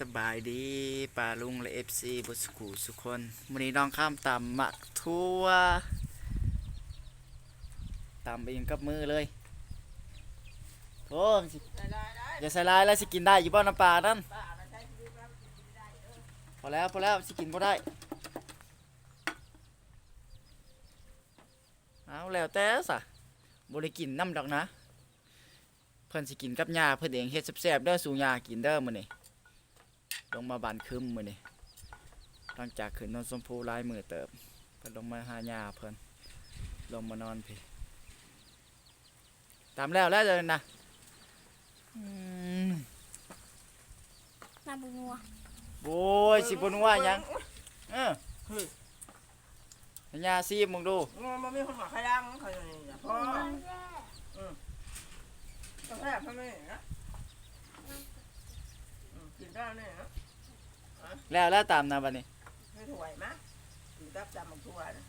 สบายดีป่าลุงและเอฟซีบุสกูสุกคนวันนี้น้องข้ามตำหมักทั่วตำเองกับมือเลยโอ้สิอย่าใส่ลายแล้วสิกินได้อยู่บ้านน้ำปลานั่นพอแล้วพอแล้วสิกินพอได้เอาแล้วแต่สะบริกินน้ำดอกนะ เพิ่นสิกินกับยาเพิ่นเองเฮ็ดแซ่บๆเด้อสู่ยากินเด้อมื้อนี้ ลงมาบานคึมมื้อนี้หลังจากขึ้นนอนสมพูหลายมื้อเติบเพิ่นลงมาหายาเพิ่นลงมานอนพี่ตามแล้วแล้วเด้อนะอืมน้ำบัวโอ้ยสิบ่นัวหยังเออให้ยาซีมมึงดูมันมีคนบอกใครดังเขาอย่างนี้พอต้องแทบทำไมนะกินได้เนี่ยนะ แล้วแล้วตามนะบัดนี้ไม่ถวยมะกินกับจำบักทั่วนะ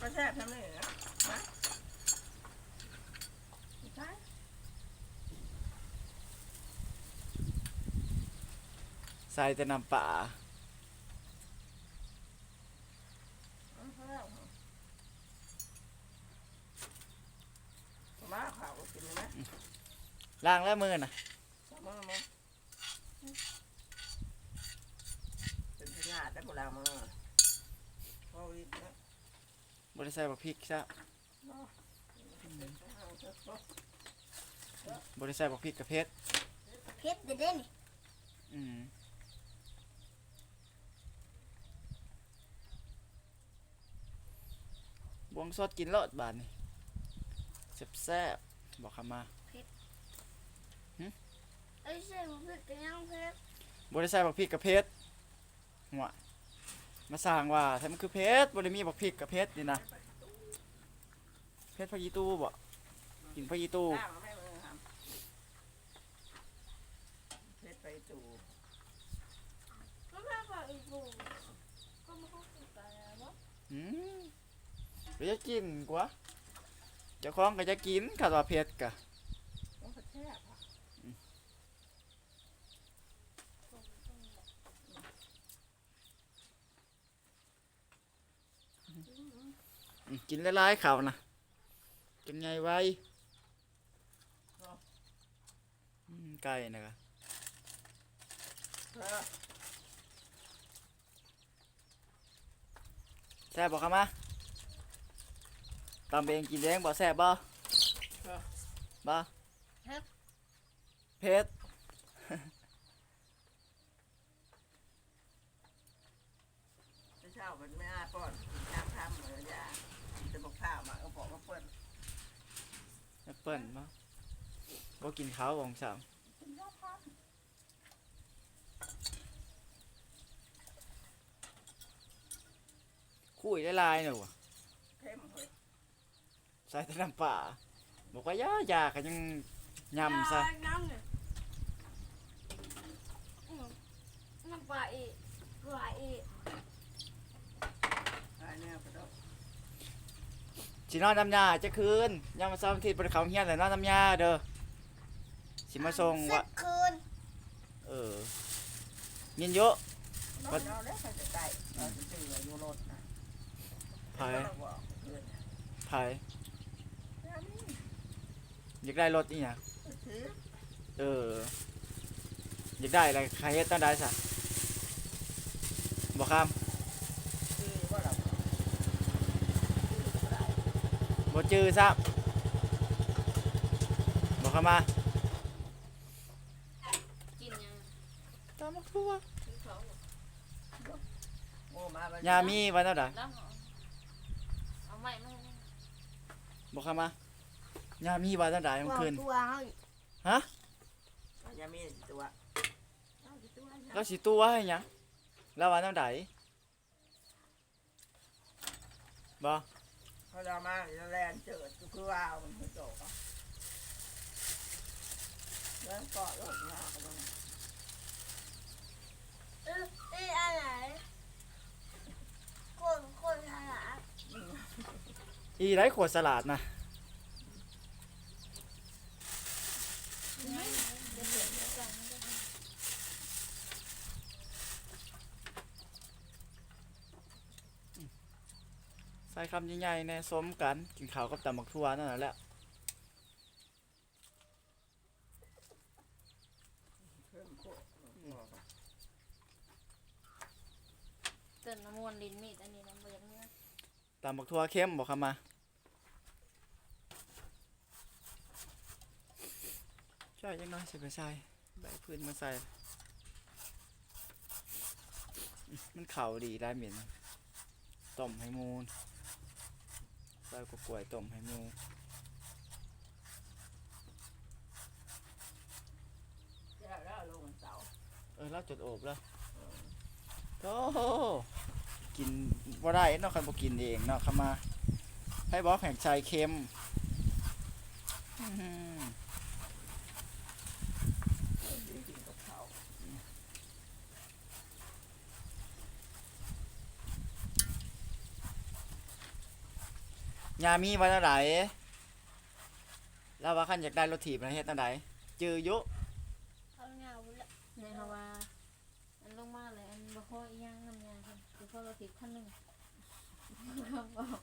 ก็แทบทำไมนะนะใช่ใส่แต่น้ำปลามาข่าวกินไหมล้างแล้วมือน่ะ สมมติมั้งเป็น พญาแต่โบราณมั้งพอวิทย์นะบ่ได้ใส่บักพริกซะบ่ได้ใส่บักพริกกับเผ็ดเพชรเด็ดเด่นอืมบวงสดกินรสบาดนี่แซ่บๆบอกคำมาไอ้เส้นมันเพชรเป็นยังเพชรบริใส่บักพริกกับเพชรหัว มาสร้างว่าแท้มันคือเพชรบริมีบักพริกกับเพชรนี่นะเพชรพะยีตู้บ่กินพะยีตู้ตั้งไม่เลยครับเพชรไปตู่ก็แค่ปลาอีกูก็ไม่ต้องกินปลาแล้ววะอืมไปจะกินกว่าเจ้าของก็จะกินขัดว่าเพชรกะต้องกระแทกอะ อืม กินหลายๆเขานะจังไงไว้อืมไก่นะครับเออแซ่บบอกคำมาตำเองกินเองบ่แซ่บบ่บ่เพชร เช้ามันไม่อาป้อนน้ำทำเหมือนยาจะบอกข้าวมาก็บอกว่าเปิ้ล แอปเปิ้ลบ่บ่ กินข้าวของสามคุยได้ลายๆหนูอะเข้มเลยใส่แต่น้ำปลาบอกว่าย่าอยากก็ยังยำซะน้ำเนี่ยอืมน้ำปลาอีกปลาอีกอันนี้ก็ต้องสินอนน้ำยาจะคืนยามมาเช้าร์อาทิตย์บนเขาเฮียนแต่นอนน้ำยาเด้อ สิมาส่งสิวะบคืนเออยินเยอะนอนแล้วใครจะได้เราจะตื่นอยู่รถนะไผเราบอกเพื่อนไผอยากได้รถนี่หยังซื้อเออ อยากได้อะไรใครเฮ็ดต้องได้ซะบอกคซื้อว่าเราำบ่จื้อซะบอกเข้ามา กินยัง ตามมาครัว กินเขา โง่มา ยามีวันเท่าใดแล้วเอาใหม่มาบอกเข้ามายามีวันเท่าใดมันคืน ตัวเขาฮะ ยามีตัวแล้วสิตู้ให้หยังแล้ววันเท่าใดบ่เขาจะมาแลนเจิดคือว่ามันไม่จบอะแล้วก็รถมาก็ต้องเออเอ้ยอะไร คนคนฉลาดอีไรขวดสลัดนะใส่คำใหญ่ๆแนสมกัน กินข้าวกับตำบักทั่วนั่นแหละเพิ่มโคตร ติมน้ำมันลิ้นมีดอันนี้น้ำเบียงเนี่ยตำบักทั่วเข้มบอกคำมาใช่ยังน้อยใส่ไปใส่ใบพื้นมาใส่อื้อมันเข่าดีได้เหม็นต้มให้มูนใส่กกล้วยต้มให้หมูแล้วแล้วลงเสาเออแล้วจดโอบแล้ว โอ้กินบ่ได้เนาะคันบ่กินเองเนาะคำมาให้บอกแห่งชายเค็มอื้อหือกินกับข้าวยามีวันไหนแล้วว่าขันอยากได้รถถีบประเทศไหนจือยุ เขาเงาบุญละในฮาวาอันลงมาเลยอันบ่ค่อยอีหยังน้ำยาค่ะ คือพอเราติดขั้นหนึ่งเขาบอก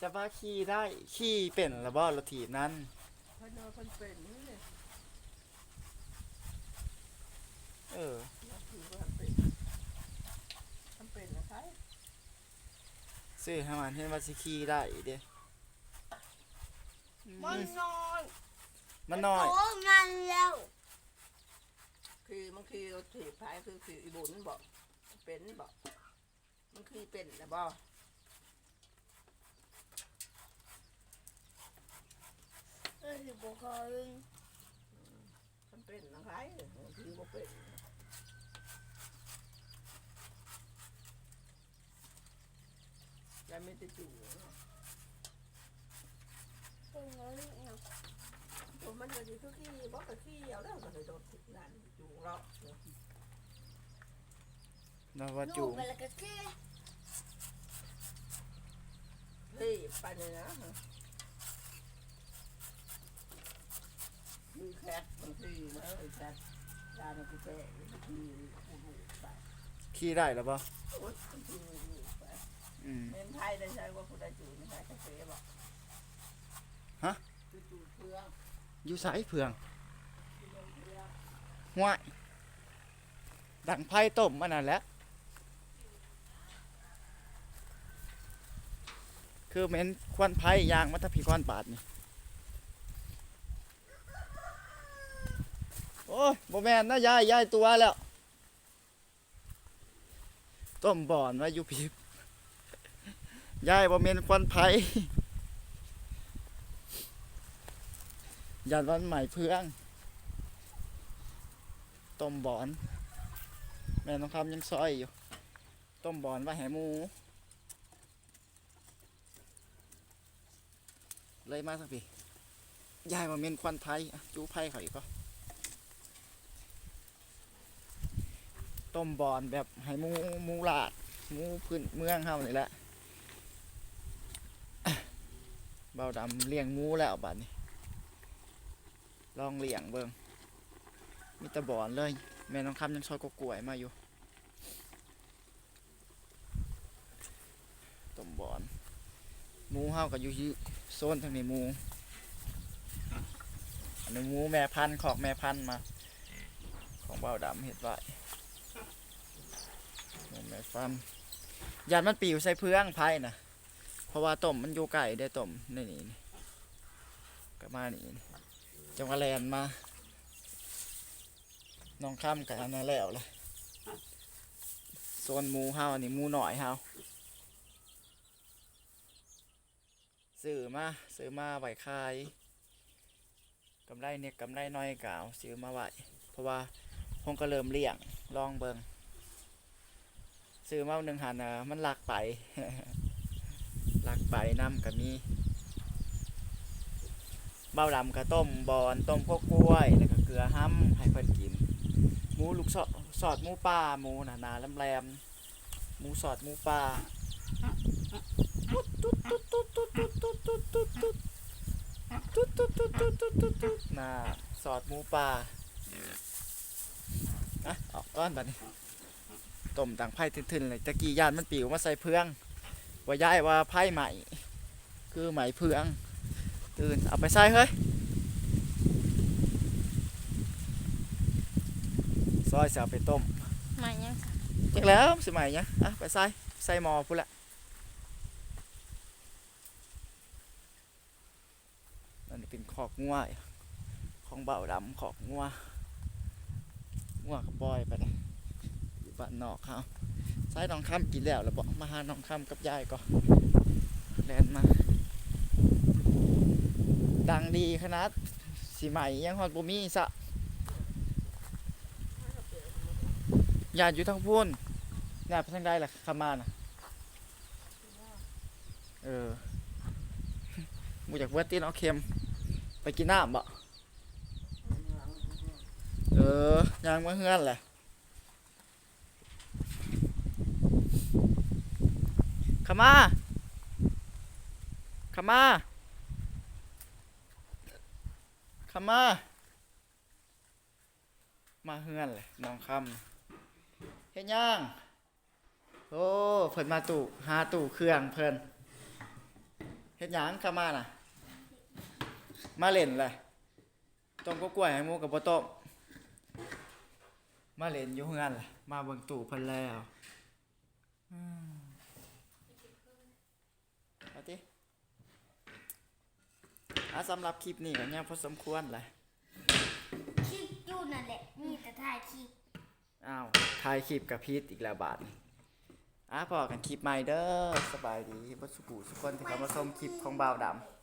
จะว่าขี่ได้ขี่เป็นหรือบ่รถถีบนั้นเพิ่นเอาเพิ่นเป็นนี่เลยเออ นับถือว่าเป็นทำเป็นนะคะซื้อให้มันเห็นว่าสิขี่ได้เด้มันนอนมันน้อย โอ้งานแล้ว คือมันคือถีบพายคือคืออีบุญบอกเป็นบอกมันคือเป็นนะบอกเออสิบ่เคยมันเป็นนะคะคือบ่เป็นแล้วไม่ติดจู่เป็นน้อยเนาะ ตัวมันก็อยู่คือขี้บอกกับขี้เอาแล้วมันเลยโดนนั่นจู่เราเนาะนะว่าลูจูกไปแล้วก็คือเฮ้ยไปเลยนะคือแคทมันคือนะไอ้แคทยามันคือแคทคือผู้ลูกไปขี่ได้หรือบ่โอ๊ยมันคือลูกไปอืมเมืองไทยได้ใช้ว่าผู้ใดจู่ไม่ใช่กาแฟบอกฮะคือจู่เพื่อง อยู่สายเผืองคือเมืองเพื่อห้วยดังไพ่ต้มมันนั่นแหละคือเหม็นควันไผ่ยางมัตผีควันปาดนี่โอ้ยบ่แมนนะยายยายตัวแล้ว ต้มบ่อนไว้อยู่พีบยายบ่แมนควันไผ่ ยันวันใหม่เพื่องต้มบอน แม่น้องคำยังซอยอยู่ ต้มบอนว้ให้หมูเลยมาสักปียายมาเมนควันไทยอ่จูไผ่เขาอีกก็ต้มบอนแบบให้หมูหมูลาดหมูพื้นเมืองเฮานี่แหละเบาดำเลี้ยงหมูแล้วบัดนี้ ลองเลี้ยงเบิงมีต่บอนเลย แม่น้องคำยังซอยกกล้วยมาอยู่ต้มบอนหมูเฮาก็อยู่โซนทางนี้หมูอันนี้หมูแม่พันธุ์ขอกแม่พันธุ์มา ของเบาดำเห็ดไว้หมูแม่พันยานมันปิวใส่เพื่องไผ่นะเพราะว่าต้มมันอยู่ไก่ได้ต้มนี่นี่นี่ก็มานี่ จังหวะแลนมา น้องข้ามกับอันนั้นแล้วเลยโซนมูเฮาอันนี้มูหน่อยเฮาซื้อมาซื้อมาไหว้ขายกำไรเนี่ยกำไรน้อยกเอาซื้อมาไหวเพราะว่าคงก็เริ่มเลี้ยงลองเบิงซื้อมาหนึ่งหันนะมันหลักไปหลักไปน้ำกับมี เบ้าลำกระต้มบอนต้มพวกกล้วย แล้วก็เกลือห้ำให้เพิ่นกิน หมูลูกสอดหมูป่าหมูหนาหนาลำแรมหมูสอดหมูป่าน่าสอดหมูป่าอะออกก้อนแบบนี้ต้มต่างไพ่ทึนๆเลยตะกี้ยานมันปิวมาใส่เพื่องว่าย้ายว่าไพ่ใหม่ คือไหมเพื่อง ตื่นเอาไปใส่เฮ้ยซอยจะเอาไปต้มมายังจักแล้วสิใหม่เนี่ยอะไปใส่ใส่หมอพุ่นละอันนี้เป็นขอกงัวของเบาดำขอกงัวงัวกระปล่อยไปเลยอยู่บ้านนอกเขาใส่น้องข้ามกินแล้วแล้วบอกมาหาน้องข้ามกับยายก็แลนมา ดังดีขนาดสีใหม่ยังฮอดบ่มีซะญาติอยู่ทางพูนญาติไปทางใดล่ะขามาน่ะเออมูจากเวดตีนเอาเค็มไปกินน้ำบ่เออย่างมาเฮือนแหละขามาขามา ขมา มาเฮือนเลยน้องคำเฮ็ดหยังโอ้เพิ่นมาตู่หาตู่เครื่องเพิ่นเฮ็ดหยังขมาน่ะ มาเล่นเลยต้มก็กล้วยให้หมูกับบ่ต้มมาเล่นอยู่เฮือนเลยมาเบิ่งตู่เพิ่นแล้วอืมเอาติ อะสำหรับคลิปนี้ก็ยังพอสมควรแหละคลิปอยู่นั่นแหละมีแต่ถ่ายคลิปอ้าวถ่ายคลิปกับพีทอีกแล้วบาทนี่อะพอกันคลิปใหม่เด้อสบายดีบัสุกุทุกคนที่เข้ามาชมคลิปของบ่าวดำ